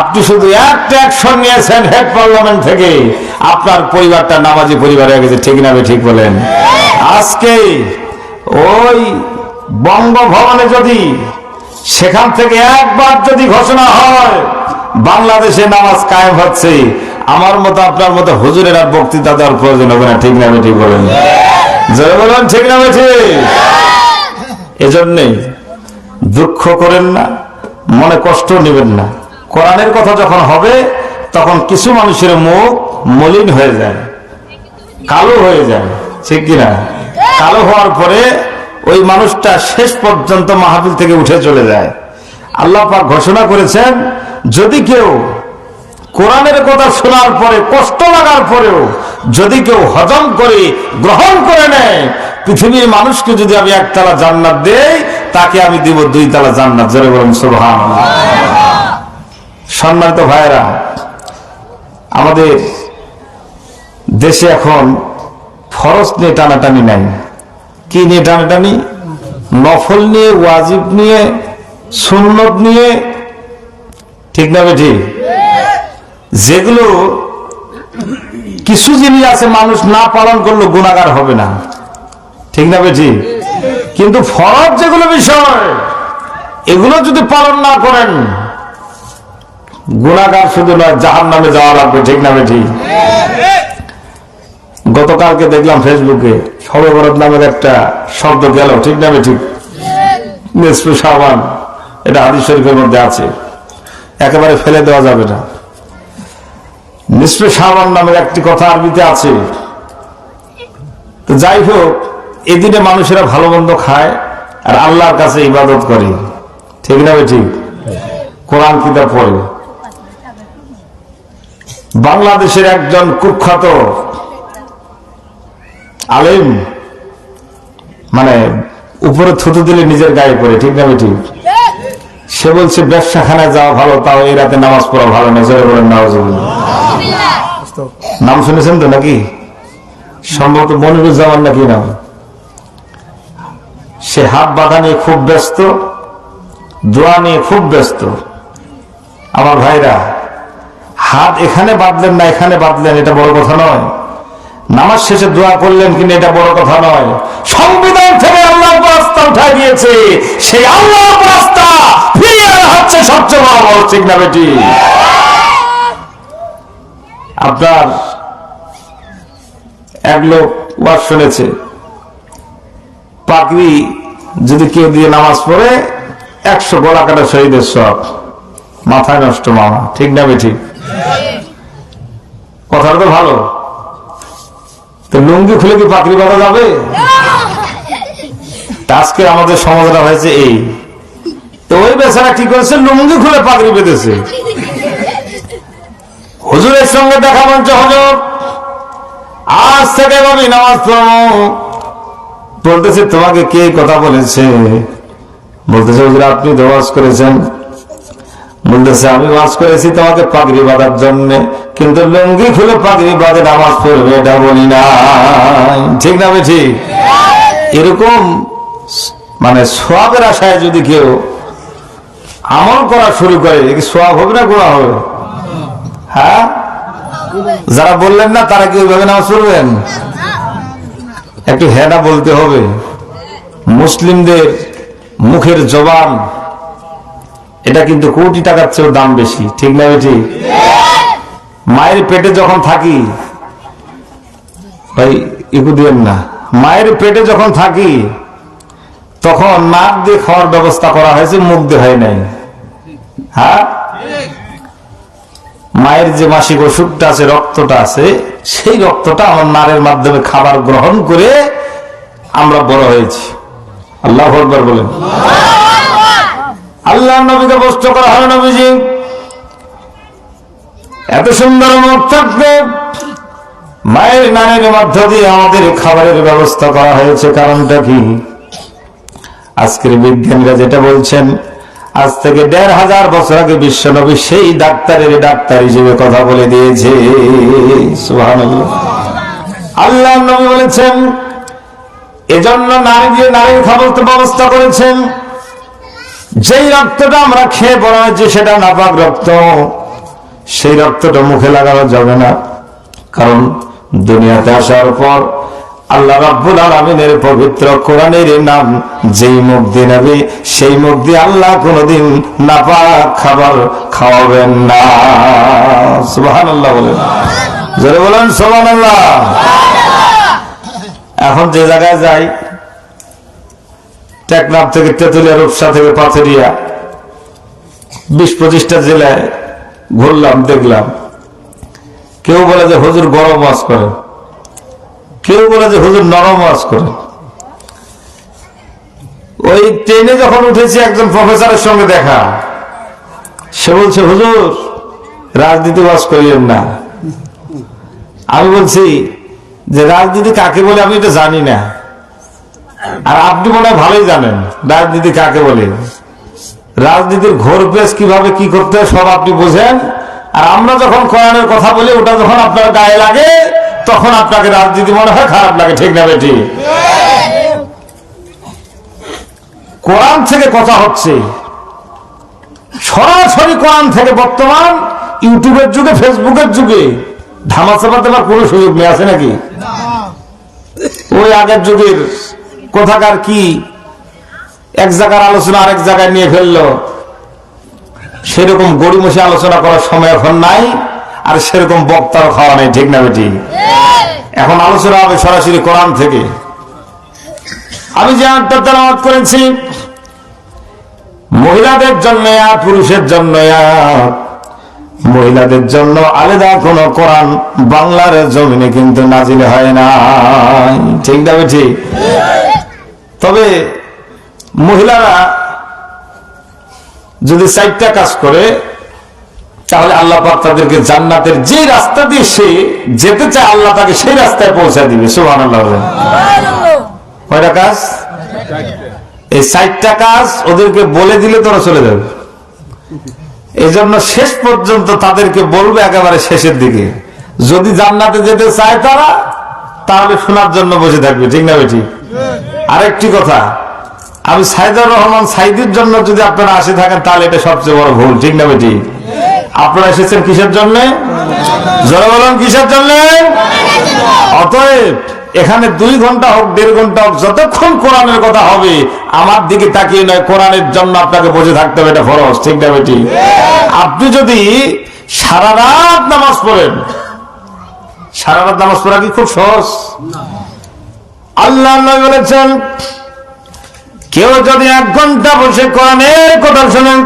আপনি শুধু একটা অ্যাকশন নিয়েছেন হেড পার্লামেন্ট থেকে। আপনার পরিবারটা নামাজি পরিবার হয়ে গেছে, ঠিক না ঠিক বলেন। আজকে ওই বঙ্গভবনে যদি সেখান থেকে একবার যদি ঘোষণা হয়, বাংলাদেশে নামাজ কায়েম হচ্ছে, আমার মতো আপনার মতো হুজুরের আর বক্তৃতা দেওয়ার প্রয়োজন হবে না, ঠিক না ঠিক বলেন। জয় বলেন, ঠিক না ঠিক? এজন্যই দুঃখ করেন না, মনে কষ্ট নেবেন না। কোরআনের কথা যখন হবে, তখন কিছু মানুষের মুখ মলিন হয়ে যায়, কালো হয়ে যায়, ঠিক কিনা? কালো হওয়ার পরে ওই মানুষটা শেষ পর্যন্ত মাহফিল থেকে উঠে চলে যায়। আল্লাহ পাক ঘোষণা করেছেন, যদি কেউ কোরআনের কথা শোনার পরে, কষ্ট লাগার পরেও যদি কেউ হজম করে, গ্রহণ করে নেয়, পৃথিবীর মানুষকে যদি আমি একতলা জান্নাত দেই, তাকে আমি দিব দুই তালা জান্নাত। জোরে বলুন সুবহান সম্মানিত ভাইয়েরা, আমাদের দেশে এখন ফরজ নিয়ে টানাটানি নাই। কি নিয়ে টানাটানি? নফল নিয়ে, ওয়াজিব নিয়ে, সুন্নত নিয়ে, ঠিক না বেঠি? যেগুলো কিছু জিনিস আছে, মানুষ না পালন করলে গুণাগার হবে না। ঠিক না বেঠি? কিন্তু ফরজ যেগুলো বিষয়, এগুলো যদি পালন না করেন গুণাগার শুধু নয় জাহান নামে যাওয়া লাগবে ঠিক নামে ঠিক গতকালকে দেখলাম ফেসবুকে সর্বভারত নামের একটা শব্দ গেল, ঠিক নামে ঠিক নেসফু সাবান এটা হাদিস শরীফের মধ্যে আছে। একেবারে ফেলে দেওয়া যাবে না। নিসফে সাবান নামের একটি কথা আরবিতে আছে। তো যাই হোক, এদিনে মানুষেরা ভালো মন্দ খায় আর আল্লাহর কাছে ইবাদত করে। ঠিক না ঠিক কোরআন কিতাব পড়ে। বাংলাদেশের একজন কুখ্যাত আলেম মানে উপরে থুতু দিলে নিজের গায়ে পড়ে, ঠিক না ঠিক? সে বলছে, ব্যবসাখানায় যাওয়া ভালো, তাও এই রাতে নামাজ পড়া ভালো না। বলেন নামাজ নাম শুনেছেন তো নাকি? সম্ভবত মনিরুজ্জামান নাকি নাম? সে হাত বাঁধা নিয়ে খুব ব্যস্ত, দোয়া নিয়ে খুব ব্যস্ত। আমার ভাইরা হাত এখানে বাঁধলেন না, এখানে বাঁধলেন, এটা বড় কথা নয়। নামাজ শেষে দোয়া করলেন কিনা, এটা বড় কথা নয়। সংবিধান থেকে আল্লাহ রাস্তা উঠাই দিয়েছে। সেই আল্লাহ রাস্তা হচ্ছে সবচেয়ে বড় বড় ঠিক না বেটি? আপনার এক লোক ওয়াজ শুনেছে, পাগড়ি যদি কেউ দিয়ে নামাজ পড়ে, একশো গলা কাটা শহীদের সব মাথায় নষ্ট মামা, ঠিক না বেঠি কথাটা তো ভালো। তো লুঙ্গি খুলে কি পাকড়ি বাঁধা যাবে? আজকে আমাদের সমাজটা হয়েছে এই। তো ওই বেচারা কি করেছে? লুঙ্গি খুলে পাকড়ি বেঁধেছে। হুজুরের সঙ্গে দেখা মঞ্চ হজর। আজ থেকে আমি নামাজ বলতেছে, তোমাকে কে কথা বলেছে? বলতেছে, হুজুর, আপনি তো ওয়াজ করেছেন। বলতেছে আমি ওয়াজ করেছি তোমাকে পাগড়ি বাঁধার জন্য। কিন্তু লুঙ্গি খুলে পাগড়ি বাঁধে, নামাজ পড়বে এটা বলি না ঠিক না ঠিক এরকম মানে সোয়াবের আশায় যদি কেউ আমল করা শুরু করে কি সোয়াব হবে না গোড়া হবে? হ্যাঁ? যারা বললেন না, তারা কি ওইভাবে নামাজ পড়বেন? একটু হেনা বলতে হবে। মুসলিমদের মুখের জবান এটা কিন্তু কোটি টাকার চেয়েও দাম বেশি, ঠিক না ঠিক মায়ের পেটে যখন থাকি, ভাই ইকু দিবেন না। মায়ের পেটে যখন থাকি, তখন নাক দিয়ে খাওয়ার ব্যবস্থা করা হয়েছে, মুখ দিয়ে হয় নাই। হ্যাঁ? মায়ের যে মাসিক ওষুধটা আছে, রক্তটা আছে, সেই রক্তটা আমার নারের মাধ্যমে খাবার গ্রহণ করে আমরা বড় হয়েছি। আল্লাহ বলেন। আল্লাহ নবীকে কষ্ট করা হয় নবীজি, এত সুন্দর মুখ থাকতে মায়ের নানের মধ্য দিয়ে আমাদের খাবারের ব্যবস্থা করা হয়েছে, কারণটা কি? আজকের বিজ্ঞানীরা যেটা বলছেন, আজ থেকে দেড় হাজার বছর আগে বিশ্ব নবী সেই ডাক্তারের ডাক্তার হিসেবে কথা বলে দিয়েছে। আল্লাহ নবী বলেছেন, এজন্য নারী দিয়ে নারীর খাবার ব্যবস্থা করেছেন যেই রক্তটা আমরা খেয়ে বড় হয়েছে সেটা নাপাক রক্ত। সেই রক্তটা মুখে লাগানো যাবে না। কারণ দুনিয়াতে আসার পর আল্লাহ রাব্বুল আলমিনের পবিত্র কোরআনের নাম, যেই মুখ দিয়ে নেবে, সেই মুখ দিয়ে আল্লাহ কোনোদিন নাপাক খাবার খাওয়াবেন না। সুবাহান আল্লাহ বলেন। জোরে বলেন সোহান আল্লাহ এখন যে জায়গায় যাই টেকনাফ থেকে তেতুলিয়া রূপসা থেকে পাথরিয়া। বিশ পঁচিশটা জেলায় ঘুরলাম, দেখলাম। কেউ বলে যে হুজুর গরম ওয়াজ করে কেউ বলে যে হুজুর নরম ওয়াজ করে ওই ট্রেনে যখন উঠেছি, একজন প্রফেসরের সঙ্গে দেখা। সে বলছে, হুজুর, রাজনীতি ওয়াজ করিলেন না। আমি বলছি, যে রাজনীতি কাকে বলে আমি এটা জানি না। আর আপনি মনে হয় ভালোই জানেন রাজনীতি কাকে বলে? রাজনীতির ঘোর পেশ কীভাবে কি করতে সব আপনি বোঝেন? আর আমরা যখন কোরআনের কথা বলি ওটা যখন আপনার গায়ে লাগে তখন আপনাকে রাজনীতি মনে হয় খারাপ লাগে ঠিক না বেটি? কোরআন থেকে কথা হচ্ছে। সরাসরি কোরআন থেকে বর্তমান ইউটিউবের যুগে ফেসবুকের যুগে ধামা চাপা দেওয়ার কোনো সুযোগ নেই আছে নাকি? ওই আগের যুগের কোথাকার কি? এক জায়গার আলোচনা আরেক জায়গায় নিয়ে ফেলল। সেরকম গড়িমসে আলোচনা করার সময় এখন নাই, আর সেরকম বক্তার খাওয়া নেই, ঠিক না বেটি? এখন আলোচনা হবে সরাসরি কোরআন থেকে। আমি যে তেলাওয়াত করেছি, মহিলাদের জন্য এক পুরুষের জন্য মহিলাদের জন্য আলাদা কোন কোরআন বাংলার জমিনে কিন্তু নাজিল হয় না ঠিক না বেঠি তবে মহিলারা যদি চারটা কাজ করে তাহলে আল্লাহ পাক তাদেরকে জান্নাতের যে রাস্তা দিয়ে সে যেতে চায় আল্লাহ তাকে সেই রাস্তায় পৌঁছে দিবে। সুহান আল্লাহ কয়টা কাজ? এই চারটা কাজ ওদেরকে বলে দিলে তোরা চলে যাবে। এই জন্য শেষ পর্যন্ত তাদেরকে বলবে একেবারে শেষের দিকে। যদি জান্নাতে যেতে চায় তারা তাহলে শোনার জন্য বসে থাকবে। ঠিক না বেটি আরেকটি কথা, আমি সাইদুর রহমান সাইদির জন্য যদি আপনারা আসে থাকেন, তাহলে এটা সবচেয়ে বড় ভুল, ঠিক না বেটি? আপনারা এসেছেন কিসের জন্য? জোরে বলুন, কিসের জন্য? অতএব এখানে দুই ঘণ্টা হোক, দেড় ঘণ্টা হোক, যতক্ষণ কোরআনের কথা হবে, আমার দিকে তাকিয়ে নয়, কোরআনের জন্য আপনাকে বসে থাকতে হবে, এটা ফরজ, ঠিক না বেটি? আপনি যদি সারা রাত নামাজ পড়েন, সারা রাত নামাজ পড়া কি খুব সহজ? আল্লাহ বলেছেন, কেউ যদি এক ঘণ্টা বসে কোরআনের কথা শোনেন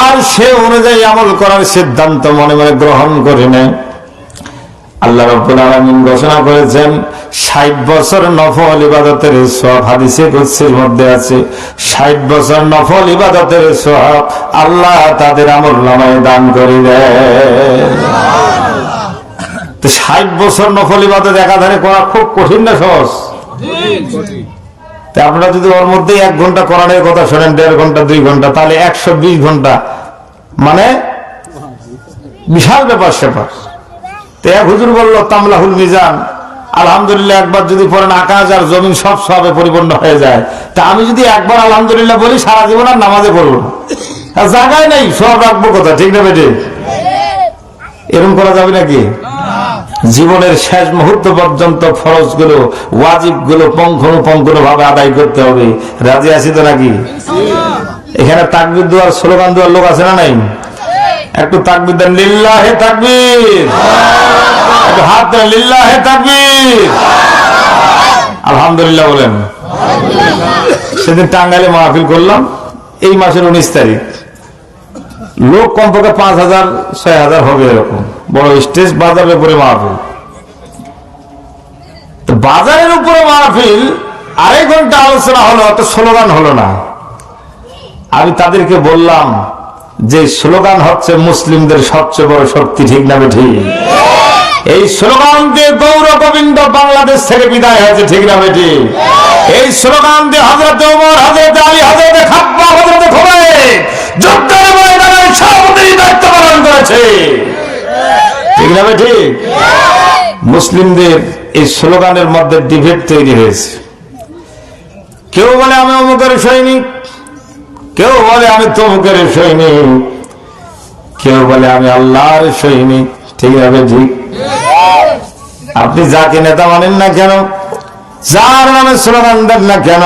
আর সে অনুযায়ী আমল করার সিদ্ধান্ত মনে মনে গ্রহণ করে নেয়। আল্লাহ রব্বুল ঘোষণা করেছেন, ষাট বছর নফল ইবাদতের সব হাদিসে কুৎসির মধ্যে আছে। ষাট বছর নফল ইবাদতের সব আল্লাহ তাদের আমল নামায় দান করে দেয়। তো ষাট বছর নফল ইবাদত একাধারে করা খুব কঠিন না সহজ। আপনারা যদি ওর মধ্যে এক ঘণ্টা কোরআনের কথা শোনেন, দেড় ঘণ্টা, দুই ঘণ্টা, তাহলে একশো বিশ ঘণ্টা। মানে বিশাল ব্যাপার স্যাপার। তো এক হুজুর বলল, তামলাহুল মিজান। আলহামদুলিল্লাহ, একবার যদি পড়েন, আকাশ আর জমিন সব সবে পরিপূর্ণ হয়ে যায়। তা আমি যদি একবার আলহামদুলিল্লাহ বলি, সারা জীবন আর নামাজে পড়ব জায়গায় নাই, সব রাখব কথা ঠিক না বেটে? এরকম করা যাবে নাকি? জীবনের শেষ মুহূর্ত পর্যন্ত ফরজগুলো ওয়াজিবগুলো পঙ্খানুপঙ্খানু ভাবে আদায় করতে হবে। রাজি আছি তো নাকি? এখানে তাকবির দেওয়ার স্লোগান দেওয়ার লোক আছে না নাই? একটু তাকবির দেন লিল্লাহে তাকবীর। একটু হাত দেন লিল্লাহে তাকবীর। আলহামদুলিল্লাহ বলেন। সেদিন টাঙ্গাইলে মাহফিল করলাম এই মাসের উনিশ তারিখ। লোক কমপক্ষে পাঁচ হাজার, ছয় হাজার হবে এরকম। বড় স্টেজ বাজারের উপরে মাহফিল বাজারের উপরে মাহফিল আড়াই ঘণ্টা আলোচনা হলো, অত স্লোগান হলো না। আমি তাদেরকে বললাম যে স্লোগান হচ্ছে মুসলিমদের সবচেয়ে বড় শক্তি, ঠিক না ঠিক এই স্লোগান দিয়ে গৌর গোবিন্দ বাংলাদেশ থেকে বিদায় হয়েছে, ঠিক না বেটি এই স্লোগান দিয়ে হজরত ওমর হজরত আলী হজরত খাব্বা হজরত খোবাইব যুদ্ধের সভাপতির দায়িত্ব পালন করেছে। ঠিক না বেটি মুসলিমদের এই স্লোগানের মধ্যে ডিভেট তৈরি হয়েছে। কেউ বলে, আমি অমুকের সৈনিক। কেউ বলে, আমি তমুকের সৈনিক। কেউ কেউ বলে, আমি আল্লাহর সৈনিক। ঠিক আছে ঠিক? আপনি যাকে নেতা মানেন না কেন, যার নামে স্লোগান দেন না কেন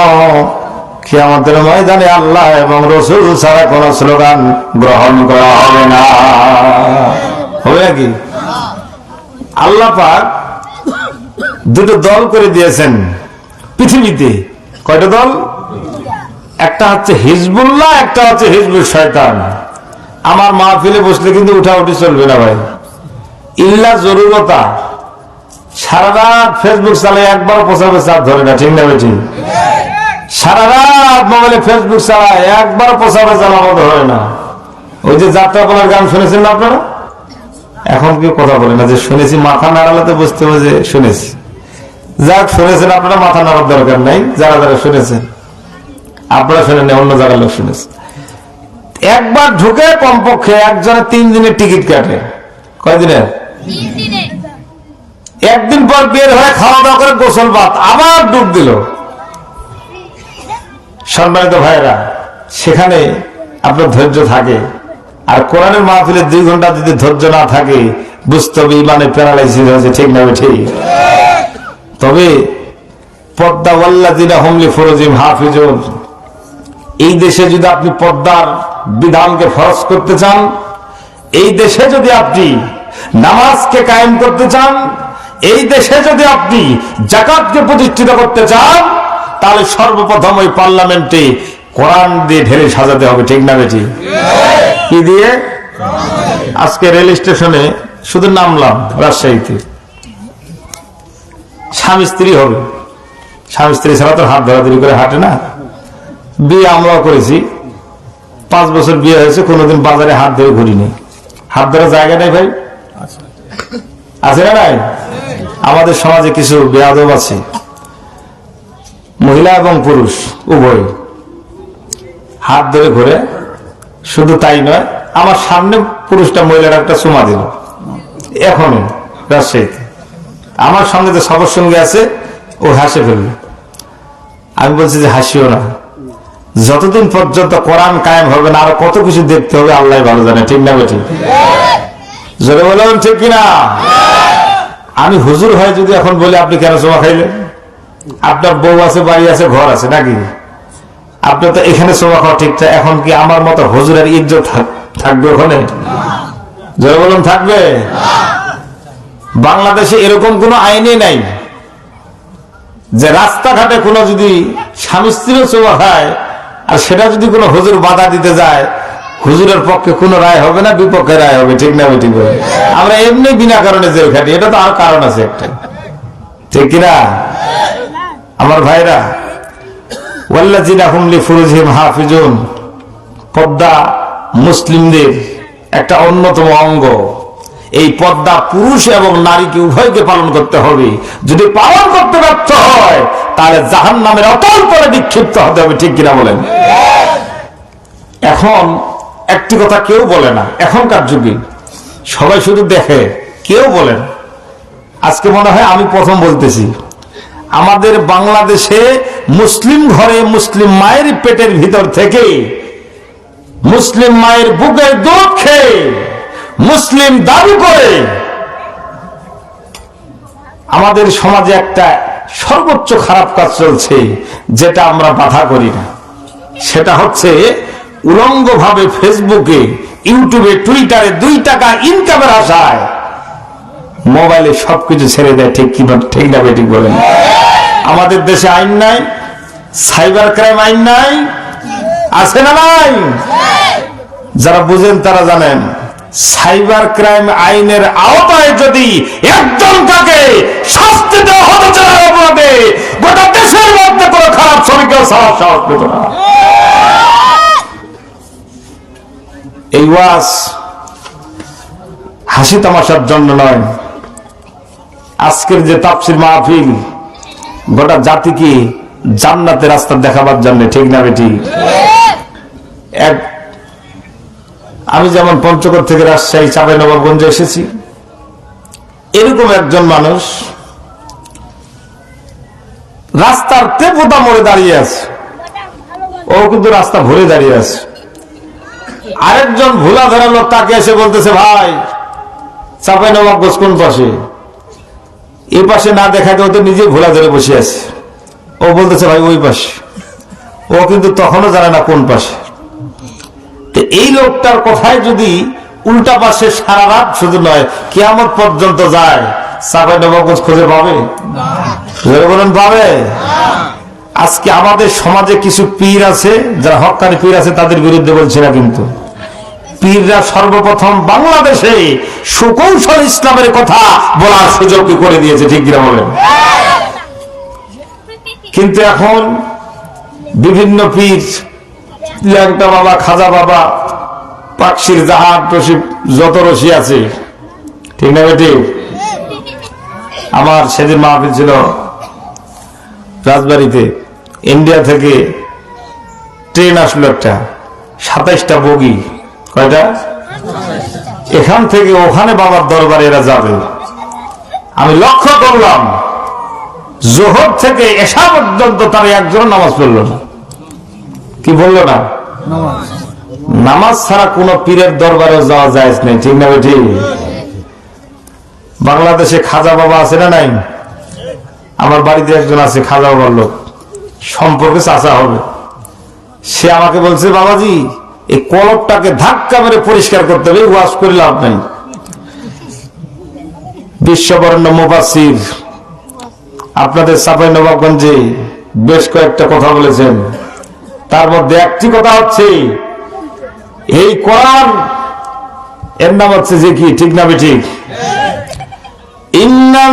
কি ময়দানে আল্লাহ এবং রসুল ছাড়া কোন স্লোগান গ্রহণ করা হবে না। হবে নাকি আল্লাহ পাক দুটো দল করে দিয়েছেন পৃথিবীতে। কয়টা দল? একটা হচ্ছে হিজবুল্লাহ, একটা হচ্ছে হিজবুল শয়তান। আমার মাহফিলে বসলে কিন্তু উঠা উঠি চলবে না ভাই। ইল্লা জরুরতা। সারা ফেসবুক চালাই একবার পোষাবে চাপ ধরে না, ঠিক না বেঠি সারা রাত মোবাইলে ফেসবুক চালায় একবার পোষাবে চালানো ধরে না। ওই যে যাত্রাপালার গান শুনেছেন না আপনারা? এখন কেউ কথা বলে না যে শুনেছি মাথা নাড়ালে তো বুঝতে হবে যে শুনেছি। যাক শুনেছেন আপনারা মাথা নাড়ার দরকার নাই যারা যারা শুনেছেন। আপনারা শুনেন অন্য জায়গার লোক শুনেছেন একবার ঢুকে কমপক্ষে একজনে তিন দিনের টিকিট কাটে। কয়দিনের? একদিন পর বের হয়ে খাওয়া দাওয়া করে গোসল ভাত আবার ডুব দিল। সম্মানিত ভাইরা সেখানে আপনার ধৈর্য থাকে। আর কোরআনের মাহফিলে দুই ঘণ্টা যদি ধৈর্য না থাকে, বুঝতে হবে ইমানে প্যারালাইসিস হয়েছে, ঠিক না ঠিক তবে পদ্মা ওয়াল্লাদিনা হুমলি ফরজিম হাফিজুন, এই দেশে যদি আপনি পদ্মার বিধানকে ফরজ করতে চান, এই দেশে যদি আপনি নামাজকে কায়েম করতে চান, এই দেশে যদি আপনি জাকাতকে প্রতিষ্ঠিত করতে চান তাহলে সর্বপ্রথম ওই পার্লামেন্টে কোরআন দিয়ে ঢেলে সাজাতে হবে, ঠিক না বেটি? কি দিয়ে? আজকে রেল স্টেশনে শুধু নামলাম রাজশাহীতে। স্বামী স্ত্রী হবে। স্বামী স্ত্রী ছাড়া তো হাত ধরাধরি করে হাঁটে না। বিয়ে আমরাও করেছি। পাঁচ বছর বিয়ে হয়েছে, কোনোদিন বাজারে হাত ধরে ঘুরিনি। হাত ধরার জায়গা নেই ভাই? আছে না নাই? আমাদের সমাজে কিছু বেয়াদব আছে। মহিলা এবং পুরুষ, উভয়। হাত ধরে ঘুরে, শুধু তাই নয়, আমার সামনে পুরুষটা মহিলার একটা চুমা দিল। এখনই রাজশাহীতে। আমার সঙ্গে যে সবার সঙ্গে আছে, ও হাসে ফেলবে। আমি বলছি যে হাসিও না। যতদিন পর্যন্ত কোরআন কায়েম হবে না, আরও কত কিছু দেখতে হবে, আল্লাহ ভালো জানে, ঠিক না বেঠিক? জোরে বললাম ঠিক কিনা? আমি হুজুর হয় যদি এখন বলি, আপনি কেন জমা খাইলেন? আপনার বউ আছে, বাড়ি আছে, ঘর আছে নাকি? আপনি তো এখানে সোমা খাওয়া ঠিকঠাক এখন কি আমার মতো হুজুরের ইজ্জত থাকবে ওখানে? জোরে বলুন, থাকবে? বাংলাদেশে এরকম কোনো আইনে নাই যে রাস্তাঘাটে কোনো যদি স্বামী স্ত্রীও চোবা খায় আর সেটা যদি কোনো হুজুর বাধা দিতে যায়, হুজুরের পক্ষে কোনো রায় হবে না, বিপক্ষে রায় হবে, ঠিক না ঠিক হবে? আমরা এমনি বিনা কারণে জেল খাটি, এটা তো আর কারণ আছে একটা। ঠিক কিনা? আমার ভাইরা ওয়াল্লাজিনা পদ্মা মুসলিমদের একটা অন্যতম অঙ্গ। এই পদ্মা পুরুষ এবং নারীকে উভয়কে পালন করতে হবে। যদি পালন করতে ব্যর্থ হয়, তাহলে জাহান নামের অতল করে বিক্ষিপ্ত হতে হবে, ঠিক কিনা বলেন? এখন একটি কথা কেউ বলে না, এখনকার যুগে। সবাই শুধু দেখে, কেউ বলেন আজকে মনে হয় আমি প্রথম বলতেছি। আমাদের বাংলাদেশে মুসলিম ঘরে মুসলিম মায়ের পেটের ভিতর থেকে মুসলিম মায়ের বুকের দুধ খেয়ে মুসলিম দাবি করে আমাদের সমাজে একটা সর্বোচ্চ খারাপ কাজ চলছে, যেটা আমরা বাধা করি না। সেটা হচ্ছে উলঙ্গ ভাবে ফেসবুকে, ইউটিউবে, টুইটারে দুই টাকা ইনকামের আশায় মোবাইলে সবকিছু ছেড়ে দেয়, ঠিক কি না- ঠিক না বেঠিক বলেন। আমাদের দেশে আইন নাই, সাইবার ক্রাইম আইন নাই, আছে না নাই? যারা বুঝেন তারা জানেন, সাইবার ক্রাইম আইনের আওতায় যদি একজন তাকে শাস্তি দেওয়া অপরাধে, গোটা দেশের মধ্যে কোনো খারাপ শ্রমিকের সাহস সাহস পেত না। এই ওয়াজ হাসি তামাশার জন্য নয়। আজকের যে তাপসির মাহফিল গোটা জাতিকে জান্নাতের রাস্তা দেখাবার জন্য, ঠিক না বেটি? এক, আমি যেমন পঞ্চগড় থেকে রাজশাহী চাপাই নবাবগঞ্জে এসেছি, এরকম একজন মানুষ রাস্তার তেপোতা মোড়ে দাঁড়িয়ে আছে। ও কিন্তু রাস্তা ভরে দাঁড়িয়ে আছে। আরেকজন ভুলা ধরা লোক তাকে এসে বলতেছে, ভাই চাপাই নবাব কোন পাশে? এই পাশে না দেখাতে ও তো নিজে ভোলা ধরে বসে আছে। ও বলতেছে, ভাই, ওই পাশে। ও কিন্তু তখনও জানে না কোন পাশে। তো এই লোকটার কথায় যদি উল্টা পাশে সারা রাত শুধু নয়, কিয়ামত পর্যন্ত যায়। সাফাই নবাগজ খুঁজে পাবে? বলুন, পাবে। আজকে আমাদের সমাজে কিছু পীর আছে, যারা হকানি পীর আছে, তাদের বিরুদ্ধে বলছি না কিন্তু। পীররা সর্বপ্রথম বাংলাদেশে সুকৌশল ইসলামের কথা বলার সুযোগ করে দিয়েছে, ঠিক কিনা বলেন? কিন্তু এখন বিভিন্ন পীর, ল্যাংটা বাবা, খাজা বাবা, পাকশির জাহাজ টসিব যত রশি আছে, ঠিক না বেটি? আমার সেদিন মাহফিল ছিল রাজবাড়িতে। ইন্ডিয়া থেকে ট্রেন আসলো একটা, সাতাইশটা বগি। কয়টা? এখান থেকে ওখানে বাবার দরবারে এরা যাবে। আমি লক্ষ্য করলাম, জোহর থেকে এসা পর্যন্ত তারা একজন নামাজ পড়ল না। কি বলল না? নামাজ ছাড়া কোন পীরের দরবারে যাওয়া যায় নাই, ঠিক না বেঠি? বাংলাদেশে খাজা বাবা আছে না নাই? আমার বাড়িতে একজন আছে, খাজা বাবার লোক। সম্পর্কে চাচা হবে। সে আমাকে বলছে, বাবাজি এই কলপটাকে ধাক্কা মেরে পরিষ্কার করতে হবে ওয়াশ করে লাভ নাই। বিশ্ববরণ্য মুবাসির আপনাদের সাফাই নবাবগঞ্জে বেশ কয়েকটা কথা বলেছেন। তার মধ্যে একটি কথা হচ্ছে, এই কোরআন, এর নাম হচ্ছে যে কি, ঠিক না ঠিক ইন্না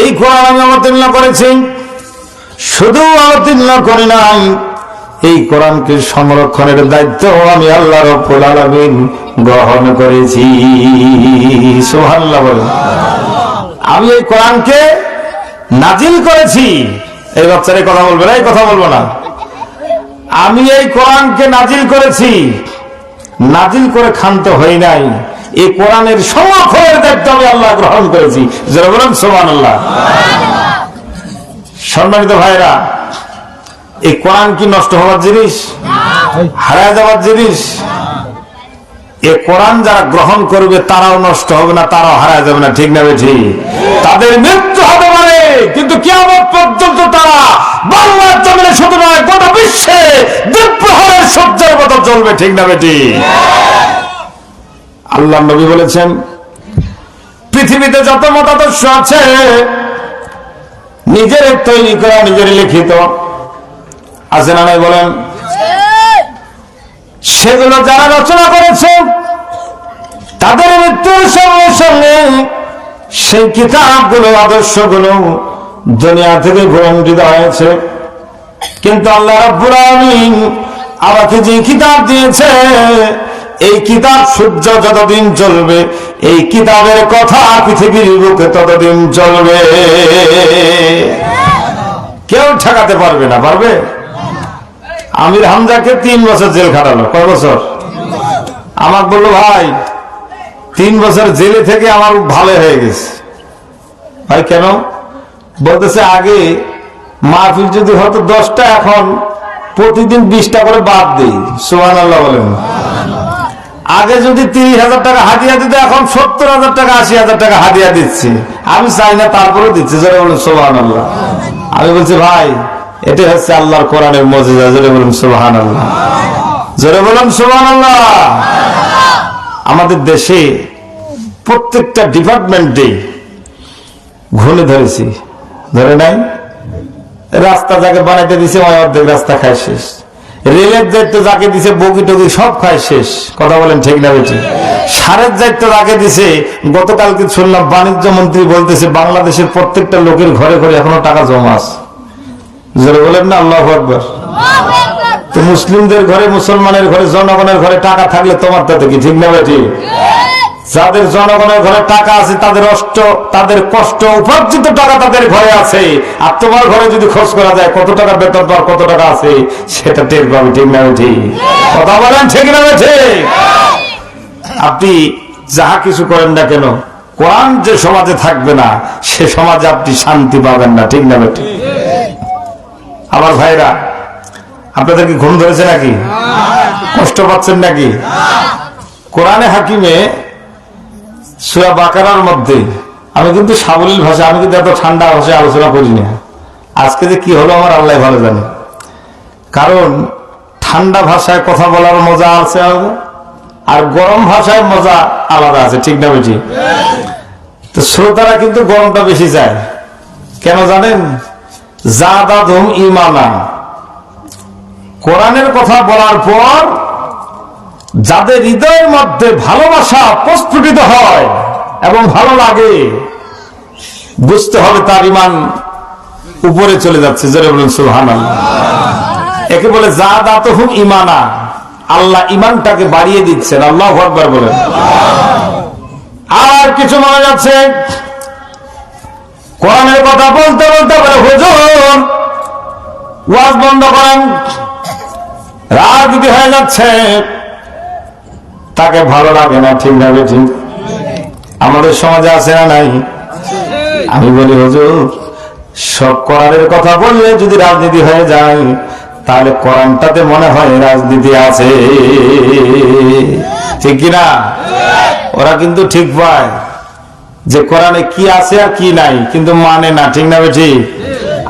এই কোরআন আমি অবতীর্ণ করেছি। শুধু অবতীর্ণ করি নাই। এই কোরআনকে সংরক্ষণের দায়িত্ব আমি আল্লাহ রব্বুল আলামিন গ্রহণ করেছি। সুবহানাল্লাহ বলেন। আমি এই কোরআনকে নাজিল করেছি। এই বাচ্চারা কথা বলবে না, এই কথা বলব না। আমি এই কোরআনকে নাজিল করেছি। নাজিল করে ক্ষান্ত হই নাই। এই কোরআনের সংরক্ষণের দায়িত্ব আমি আল্লাহ গ্রহণ করেছি। সোমান সম্মানিত ভাইরা, এই কোরআন কি নষ্ট হওয়ার জিনিস? হারায় যাওয়ার জিনিস? এ কোরআন যারা গ্রহণ করবে, তারাও নষ্ট হবে না, তারাও হারায় যাবে না। ঠিক না ঠিক? তাদের মৃত্যু হবে কিন্তু কেমন পর্যন্ত তারা বাংলার জমিনে শুধু নয়, গোটা বিশ্বে দুঃপ্রহরের সূর্যের মতো চলবে ঠিক না বেটি? আল্লাহ নবী বলেছেন, পৃথিবীতে যত মতাদর্শ আছে, নিজের তৈরি করা নিজের লিখিত। আছে না বলেন? সেগুলো যারা রচনা করেছে, তাদের মৃত্যুর সঙ্গে সঙ্গে সেই কিতাবগুলো, আদর্শগুলো দুনিয়া থেকে ভ্রমণিত হয়েছে। কিন্তু আল্লাহ রাব্বুল আলামিন আমাকে যে কিতাব দিয়েছে, এই কিতাব সূর্য যতদিন চলবে এই কিতাবের কথা পৃথিবীর বুকে ততদিন চলবে কেউ ঠেকাতে পারবে না, পারবে? আমির হামজাকে তিন বছর জেল খাটালো, কয় বছর? আমাকে বলল, ভাই, তিন বছর জেলে থেকে আমার ভালো হয়ে গেছে। ভাই, কেন? বলতেছে, আগে মাহফিল যদি হতো দশটা, এখন প্রতিদিন বিশটা করে বাদ দিই। সোহান আল্লাহ বলেন। আগে যদি তিরিশ হাজার টাকা হাদিয়া দিতে, এখন সত্তর হাজার টাকা, আশি হাজার টাকা হাদিয়া দিচ্ছি। আমি চাই না তারপরে দিচ্ছি। সোহান আল্লাহ আমি বলছি, ভাই এটা হচ্ছে আল্লাহর কোরআনের মজেজা। জোরে বলুন সোহান আল্লাহ জোরে বলুন সোহান আল্লাহ আমাদের দেশে প্রত্যেকটা ডিপার্টমেন্টে ঘুরে ধরেছি। ধরে নাই? রাস্তা যাকে বানাইতে দিছে, ওই অর্ধেক রাস্তা খায় শেষ। রেলের দায়িত্ব যাকে দিছে, বগি টগি সব খায় শেষ। কথা বলেন ঠিক না বেটি সারের দায়িত্ব যাকে দিছে, গতকালকে শুনলাম বাণিজ্য মন্ত্রী বলতেছে, বাংলাদেশের প্রত্যেকটা লোকের ঘরে ঘরে এখনও টাকা জমা আছে। জোরে বলেন না, আল্লাহ আকবর। তো মুসলিমদের ঘরে, মুসলমানের ঘরে, জনগণের ঘরে টাকা থাকলে তোমার তাতে কি, ঠিক না বেটি যাদের জনগণের ঘরে টাকা আছে, তাদের অষ্ট, তাদের কষ্ট, উপার্জিত টাকা তাদের ঘরে আছে। আর তোমার ঘরে যদি খোঁজ করা যায়, কত টাকা বেতন পাওয়ার, কত টাকা আছে, সেটা টের পাবে ঠিক না ঠিক। কথা বলেন, ঠিক না ঠিক? আপনি যাহা কিছু করেন না কেন, কোরআন যে সমাজে থাকবে না, সে সমাজে আপনি শান্তি পাবেন না, ঠিক না বেটি আমার ভাইরা, আপনাদের কি ঘুম ধরেছে নাকি? কষ্ট পাচ্ছেন নাকি? কোরআনে হাকিমে সুরা বাকারার মধ্যে। আমি কিন্তু সাবলীল ভাষা আমি কিন্তু এত ঠান্ডা ভাষায় আলোচনা করি না। আজকে যে কি হলো আমার আল্লাহ ভালো জানে। কারণ ঠান্ডা ভাষায় কথা বলার মজা আছে আর গরম ভাষায় মজা আলাদা আছে, ঠিক না বেটি তো শ্রোতারা কিন্তু গরমটা বেশি চায়। কেন জানেন? জাদাদুম ইমানা কোরআনের কথা বলার পর যাদের হৃদয়ের মধ্যে ভালোবাসা প্রস্ফুটিত হয় এবং ভালো লাগে, বুঝতে হবে তার ইমান উপরে চলে যাচ্ছে। জোরে বলুন সুহান একে বলে যা দাত হুম ইমানা আল্লাহ ইমানটাকে বাড়িয়ে দিচ্ছেন। আল্লাহ একবার বলেন। আর কিছু মনে যাচ্ছে? কোরআনের কথা বলতে বলতে বলে, হুজুর, ওয়াজ বন্ধ করেন। রাজনীতি হয়ে যাচ্ছে। তাকে ভালো লাগে না, ঠিক না ঠিক? আমাদের সমাজে আছে না নাই? আমি বলি, হুজুর, সব কোরআনের কথা বললে যদি রাজনীতি হয়ে যায়, তাহলে কোরআনটাতে মনে হয় রাজনীতি আছে। ঠিক কিনা ওরা কিন্তু ঠিক পায় যে কোরআনে কি আছে আর কি নাই, কিন্তু মানে না, ঠিক না ঠিক?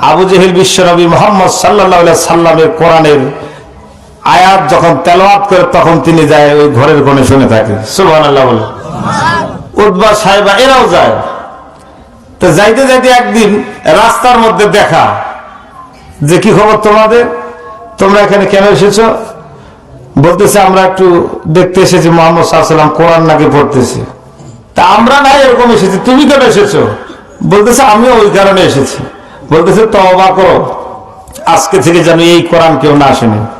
আবু জেহেল বিশ্বনবী মোহাম্মদ সাল্লাহ সাল্লামের কোরআনের আয়াত যখন তেলাওয়াত করে তখন তিনি যায় ওই ঘরের কোণে শুনে থাকে। সুবহান আল্লাহ বলে। উদ্বা সাহেবা এরাও যায়। তো যাইতে যাইতে একদিন রাস্তার মধ্যে দেখা যে কি খবর তোমাদের? তোমরা এখানে কেন এসেছ? বলতেছে, আমরা একটু দেখতে এসেছি, মোহাম্মদ সাল্লাম কোরআন নাকি পড়তেছি। তা আমরা নাই এরকম এসেছি, তুমি কেন এসেছ? বলতেছে, আমিও ওই কারণে এসেছি। বলতেছে তবা করো। আজকে থেকে যেন এই কোরআন কেউ না আসেনি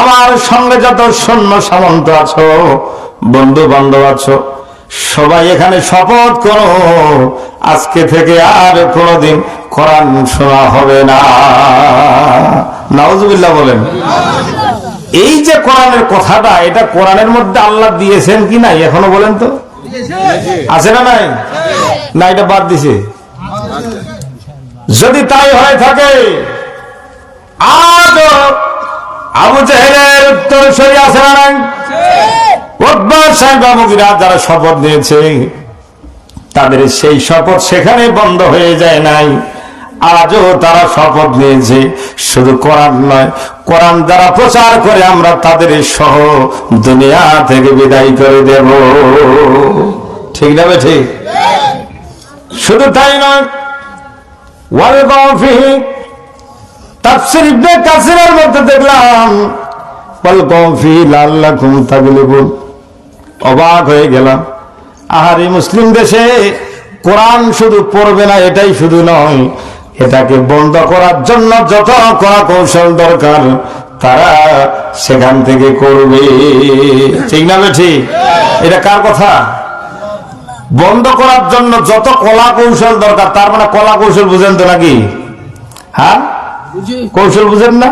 আমার সঙ্গে যত সৈন্য সামন্ত আছো, বন্ধু বান্ধব আছো, সবাই এখানে শপথ করো। আজকে থেকে আর কোনোদিন কোরআন শোনা হবে না। নাউজুবিল্লাহ বলেন। এই যে কোরআনের কথাটা, এটা কোরআনের মধ্যে আল্লাহ দিয়েছেন কি নাই, এখনও বলেন তো? আছে না নাই? না, এটা বাদ দিছে। যদি তাই হয়ে থাকে আজও আবু জেহেলের উত্তর সরি আছে না যারা শপথ নিয়েছে তাদের সেই শপথ সেখানে বন্ধ হয়ে যায় নাই। আজও তারা শপথ নিয়েছে শুধু কোরআন নয় কোরআন যারা প্রচার করে আমরা তাদের সহ দুনিয়া থেকে বিদায় করে দেব। ঠিক না ঠিক শুধু তাই নয় ওয়াল তাফসির ইবনে কাসিরের মধ্যে দেখলাম, বল ওয়াল গফি লাল্লাকুম তাগলিবুন। অবাক হয়ে গেলাম। আহার এই মুসলিম দেশে কোরআন শুধু পড়বে না, এটাই শুধু নয়, এটাকে বন্ধ করার জন্য যত কড়া কৌশল দরকার, তারা সেখান থেকে করবে। ঠিক না ঠিক? এটা কার কথা? বন্ধ করার জন্য যত কলা কৌশল দরকার, তার মানে কলা কৌশল বুঝেন তো নাকি? হ্যাঁ? কৌশল বুঝেন না?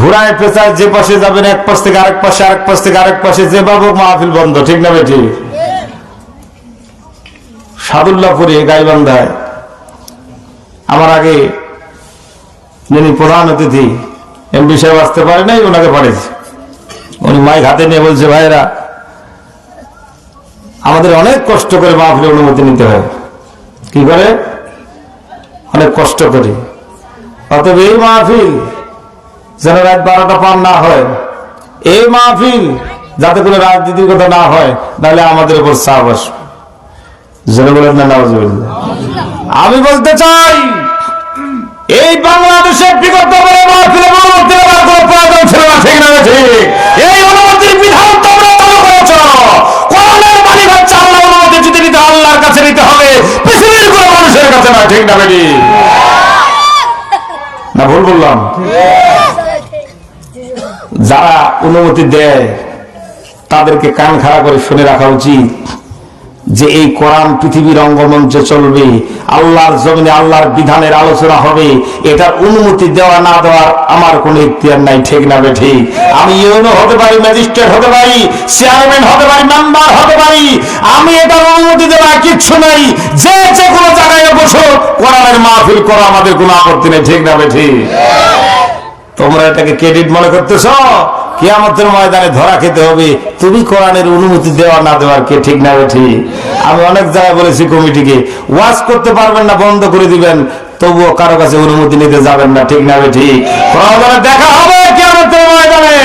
ঘোড়ায় পেঁচায় যে পাশে যাবেন, এক পাশ থেকে আরেক পাশে, আরেক পাশ থেকে আরেক পাশে যে বাবু মাহফিল বন্ধ, ঠিক না বেঠি সাদুল্লাহপুরে গাইবান্ধায়। আমার আগে যিনি প্রধান অতিথি এমপি সাহেব আসতে পারে নাই, ওনাকে পাঠিয়েছে। উনি মাইক হাতে নিয়ে বলছে ভাইরা আমাদের অনেক কষ্ট করে মাহফিলের অনুমতি নিতে হয়। কি করে? অনেক কষ্ট করে। অতএব এই মাহফিল যেন রাত বারোটা পার না হয়। এই মাহফিল যাতে করে রাজনীতির কথা না হয়, নাহলে আমাদের উপর চাপ। আমি বলতে চাই, এই বাংলাদেশের বিগত এই অনুমতির বিধান তোমরা চালু করেছ? কোরআনের হচ্ছে নিতে আল্লাহর কাছে নিতে হবে, পৃথিবীর কোনো মানুষের কাছে না ঠিক না, বেটি? না ভুল বললাম। যারা অনুমতি দেয় তাদেরকে কান খাড়া করে শুনে রাখা উচিত। যে এই কোরআন পৃথিবীর অঙ্গমঞ্চে চলবে, আল্লাহর জমিনে আল্লাহর বিধানের আলোচনা হবে, এটার অনুমতি দেওয়া না দেওয়ার আমার কোনো ইখতিয়ার নাই, ঠিক না ঠিক? আমি ইউনো হতে পারি, ম্যাজিস্ট্রেট হতে পারি, চেয়ারম্যান হতে পারি, মেম্বার হতে পারি, আমি এটার অনুমতি দেওয়া কিচ্ছু নাই, যে যে কোনো জায়গায় বসো, কোরআনের মাহফিল করো, আমাদের কোনো আপত্তি নেই, ঠিক না ঠিক? তোমরা এটাকে ক্রেডিট মনে করতেছ? কিয়ামতের ময়দানে ধরা খেতে হবে। তুমি কোরআনের অনুমতি দেওয়া না দেওয়ার কে ঠিক না ঠিক? আমি অনেক জায়গায় বলেছি কমিটিকে, ওয়াজ করতে পারবেন না, বন্ধ করে দিবেন। তবুও কারও কাছে অনুমতি নিতে যাবেন না, ঠিক না ঠিক? দেখা হবে কিয়ামতের ময়দানে।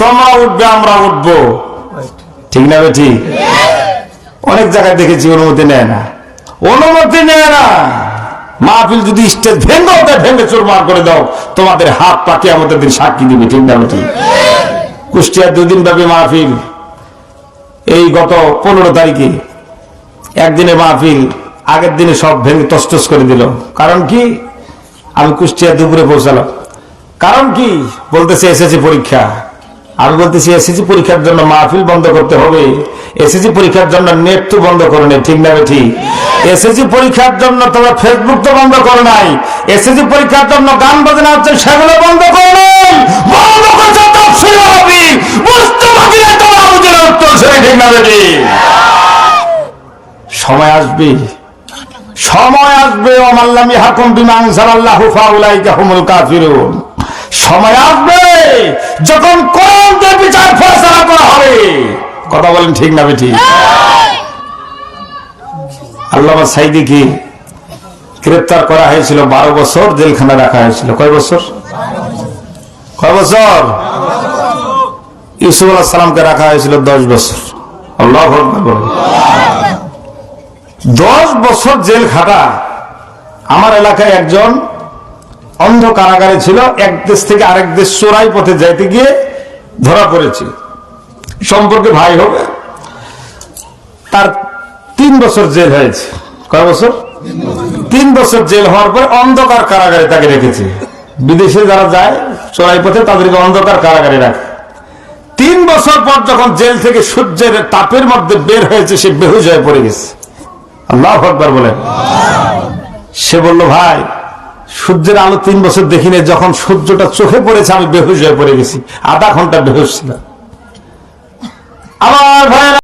তোমরা উঠবে, আমরা উঠবো। ঠিক না ঠিক? অনেক জায়গায় দেখেছি অনুমতি নেয় না। অনুমতি নেয় না। মাহফিল যদি স্টেজ ভেঙে ভেঙে চুরমার করে দাও, তোমাদের হাত পাকে আমাদের দিন সাক্ষী দিবে, ঠিক না ঠিক? কুষ্টিয়ার দুদিন ব্যাপী মাহফিল। এই গত পনেরো তারিখে একদিনে মাহফিল, আগের দিনে সব ভেঙে তস্তস করে দিল। কারণ কি? আমি কুষ্টিয়া দুপুরে পৌঁছালাম। কারণ কি? বলতেছে এসেছে পরীক্ষা। আমি বলতেছি, এসএসসি পরীক্ষার জন্য মাহফিল বন্ধ করতে হবে। এসএসসি পরীক্ষার জন্য নেট তো বন্ধ করে নেই ঠিক না ঠিক এসএসসি পরীক্ষার জন্য তোমার ফেসবুক তো বন্ধ করে নাই। এসএসসি পরীক্ষার জন্য গান বাজনা হচ্ছে, সেগুলো বন্ধ করে নেই। বন্ধ করছে তফসিল হবে বুঝতে পারছি না তোমার বুঝে উত্তর সেটা ঠিক না ঠিক সময় আসবে। সময় আসবে অমাল্লামি হাকুম বিমান সাল্লাল্লাহু ফাউলাইকা হুমুল কাফিরুন। সময় আসবে যখন বিচার করা হবে, কথা বলেন ঠিক না আল্লামা সাইদিকে গ্রেপ্তার করা হয়েছিল, বারো বছর জেলখানা রাখা হয়েছিল। কয় বছর? কয় বছর? ইউসুফ আল্লাহ সালামকে রাখা হয়েছিল দশ বছর। আল্লাহ দশ বছর জেল খাটা। আমার এলাকায় একজন অন্ধ কারাগারে ছিল, এক দেশ থেকে আরেক দেশ চোরাই পথে যাইতে গিয়ে ধরা পড়েছে। সম্পর্কে ভাই হবে। তার তিন বছর জেল হয়েছে। কয় বছর? তিন বছর জেল হওয়ার পরে অন্ধকার কারাগারে তাকে রেখেছে। বিদেশে যারা যায় চোরাই পথে, তাদেরকে অন্ধকার কারাগারে রাখে। তিন বছর পর যখন জেল থেকে সূর্যের তাপের মধ্যে বের হয়েছে, সে বেহুশ হয়ে পড়ে গেছে। আল্লাহ আকবর বলে সে বলল, ভাই সূর্যের আলো তিন বছর দেখি দেখিনি যখন সূর্যটা চোখে পড়েছে, আমি বেহুশ হয়ে পড়ে গেছি। আধা ঘণ্টা বেহুশ ছিলাম। আমার ভাই